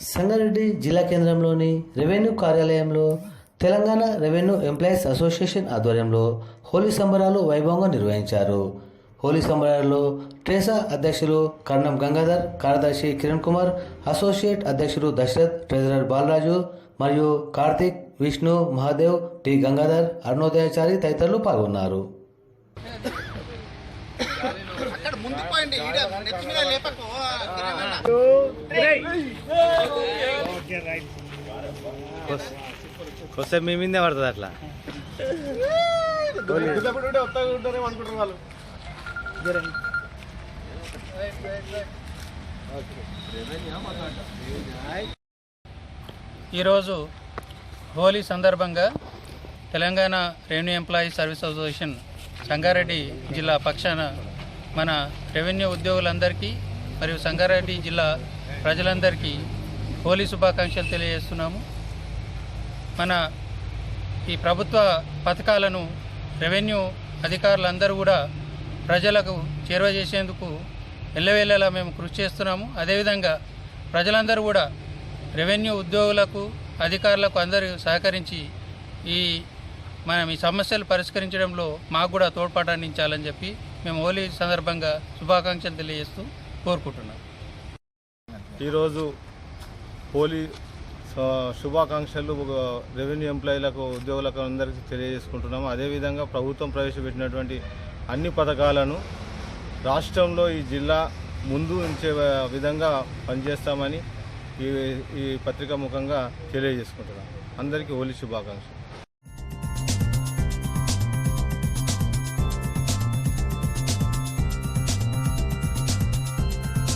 సంగారెడ్డి జిల్లా కేంద్రంలోని రెవెన్యూ కార్యాలయంలో తెలంగాణ రెవెన్యూ ఎంప్లాయీస్ అసోసియేషన్ ఆధ్వర్యంలో హోలీ సంబరాలు వైభవంగా నిర్వహించారు. హోలీ సంబరాల్లో ట్రేసా అధ్యక్షులు కర్ణం గంగాధర్ కార్యదర్శి కిరణ్ కుమార్ అసోసియేట్ అధ్యక్షులు దశరథ్ ట్రెజరర్ బాలరాజు మరియు కార్తిక్ విష్ణు మహాదేవ్ టి గంగాధర్ అరుణోదయాచారి తదితరులు పాల్గొన్నారు. ముందు పోయండి ఈడ నెత్తి మీద లేపకు వస్తే మీ మీదే పడుతుంది అట్లా. ఈరోజు హోలీ సందర్భంగా Telangana revenue employee service association Sangareddy జిల్లా పక్షాన మన రెవెన్యూ ఉద్యోగులందరికీ మరియు సంగారెడ్డి జిల్లా ప్రజలందరికీ హోలీ శుభాకాంక్షలు తెలియజేస్తున్నాము. మన ఈ ప్రభుత్వ పథకాలను రెవెన్యూ అధికారులందరూ కూడా ప్రజలకు చేరువ చేసేందుకు ఎల్లవేళలా మేము కృషి చేస్తున్నాము. అదేవిధంగా ప్రజలందరూ కూడా రెవెన్యూ ఉద్యోగులకు అధికారులకు అందరూ సహకరించి ఈ మనం ఈ సమస్యలు పరిష్కరించడంలో మాకు కూడా తోడ్పాటు అందించాలని చెప్పి మేము హోలీ సందర్భంగా శుభాకాంక్షలు తెలియజేస్తూ కోరుకుంటున్నాం. ఈరోజు హోలీ శుభాకాంక్షలు రెవెన్యూ ఎంప్లాయీలకు ఉద్యోగులకు అందరికీ తెలియజేసుకుంటున్నాము. అదేవిధంగా ప్రభుత్వం ప్రవేశపెట్టినటువంటి అన్ని పథకాలను రాష్ట్రంలో ఈ జిల్లా ముందు ఉంచే విధంగా పనిచేస్తామని ఈ ఈ పత్రిక ముఖంగా తెలియజేసుకుంటున్నాం. అందరికీ హోలీ శుభాకాంక్షలు.